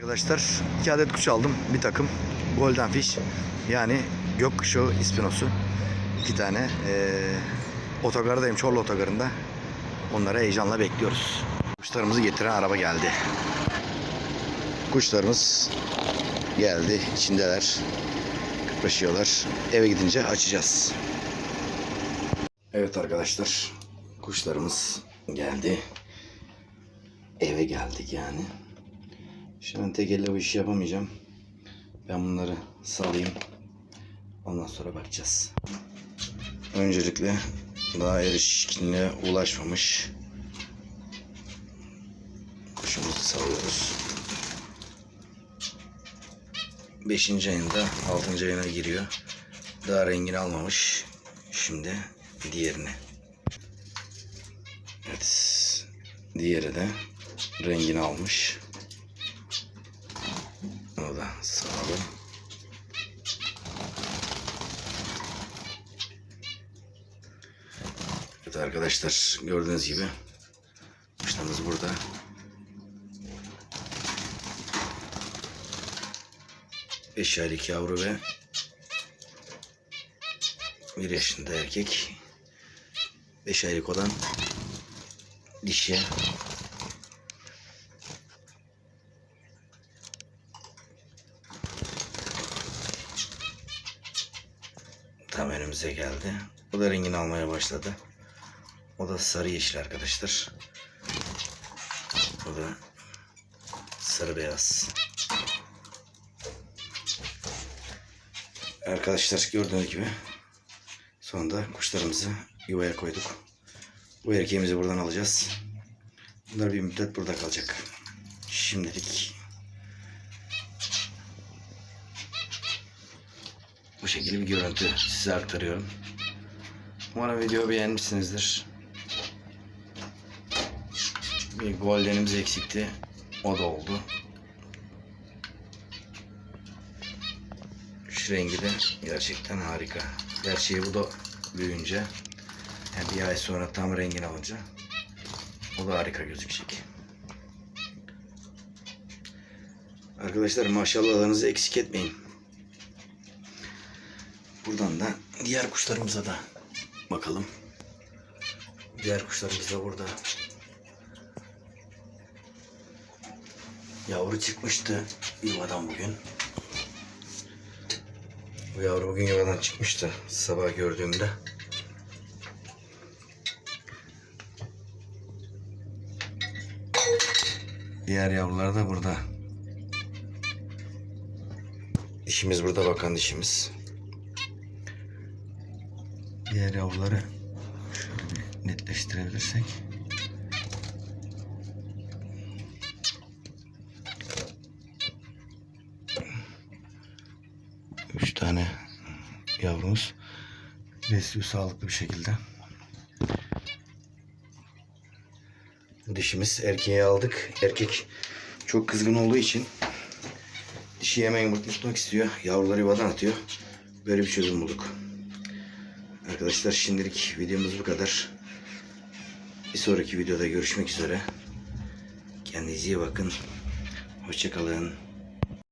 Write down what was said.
Arkadaşlar iki adet kuş aldım. Bir takım Golden Fish yani gökkuşağı ispinosu. iki tane ee, otogardayım Çorlu otogarında. Onları heyecanla bekliyoruz. Kuşlarımızı getiren araba geldi. Kuşlarımız geldi. içindeler. Kıpraşıyorlar. Eve gidince açacağız. Evet arkadaşlar. Kuşlarımız geldi. Eve geldik yani. An tek elle bu işi yapamayacağım. Ben bunları salayım. Ondan sonra bakacağız. Öncelikle daha erişkinliğe ulaşmamış kuşumuzu salıyoruz. 5. ayında 6. ayına giriyor. Daha rengini almamış. Şimdi diğerini. Evet. Diğeri de rengini almış. Onu da sağalım. Evet arkadaşlar gördüğünüz gibi kuşlarımız burada. Beş aylık yavru ve bir yaşında erkek. Beş aylık olan dişi. Tam önümüze geldi. O da rengini almaya başladı. O da sarı yeşil arkadaşlar. O da sarı beyaz. Arkadaşlar gördüğünüz gibi sonunda kuşlarımızı yuvaya koyduk. Bu erkeğimizi buradan alacağız. Bunlar bir müddet burada kalacak. Şimdilik bu şekilde bir görüntü size aktarıyorum. Umarım videoyu beğenmişsinizdir. Bir goldenimiz eksikti. O da oldu. Şu rengi de gerçekten harika. Gerçeği bu da büyüyünce yani bir ay sonra tam rengini alınca o da harika gözükecek. Arkadaşlar maşallahlarınızı eksik etmeyin. Buradan da diğer kuşlarımıza da bakalım. Diğer kuşlarımız da burada. Yavru çıkmıştı yuvadan bugün. Bu yavru bugün yuvadan çıkmıştı sabah gördüğümde. Diğer yavrular da burada. Dişimiz burada bakan dişimiz. Diğer yavruları şöyle bir netleştirebilirsek. Üç tane yavrumuz besliyor sağlıklı bir şekilde. Dişimiz erkeğe aldık. Erkek çok kızgın olduğu için dişi hemen yumurtlamak istiyor. Yavruları yuvadan atıyor. Böyle bir çözüm bulduk. Arkadaşlar şimdilik videomuz bu kadar. Bir sonraki videoda görüşmek üzere. Kendinize iyi bakın. Hoşçakalın.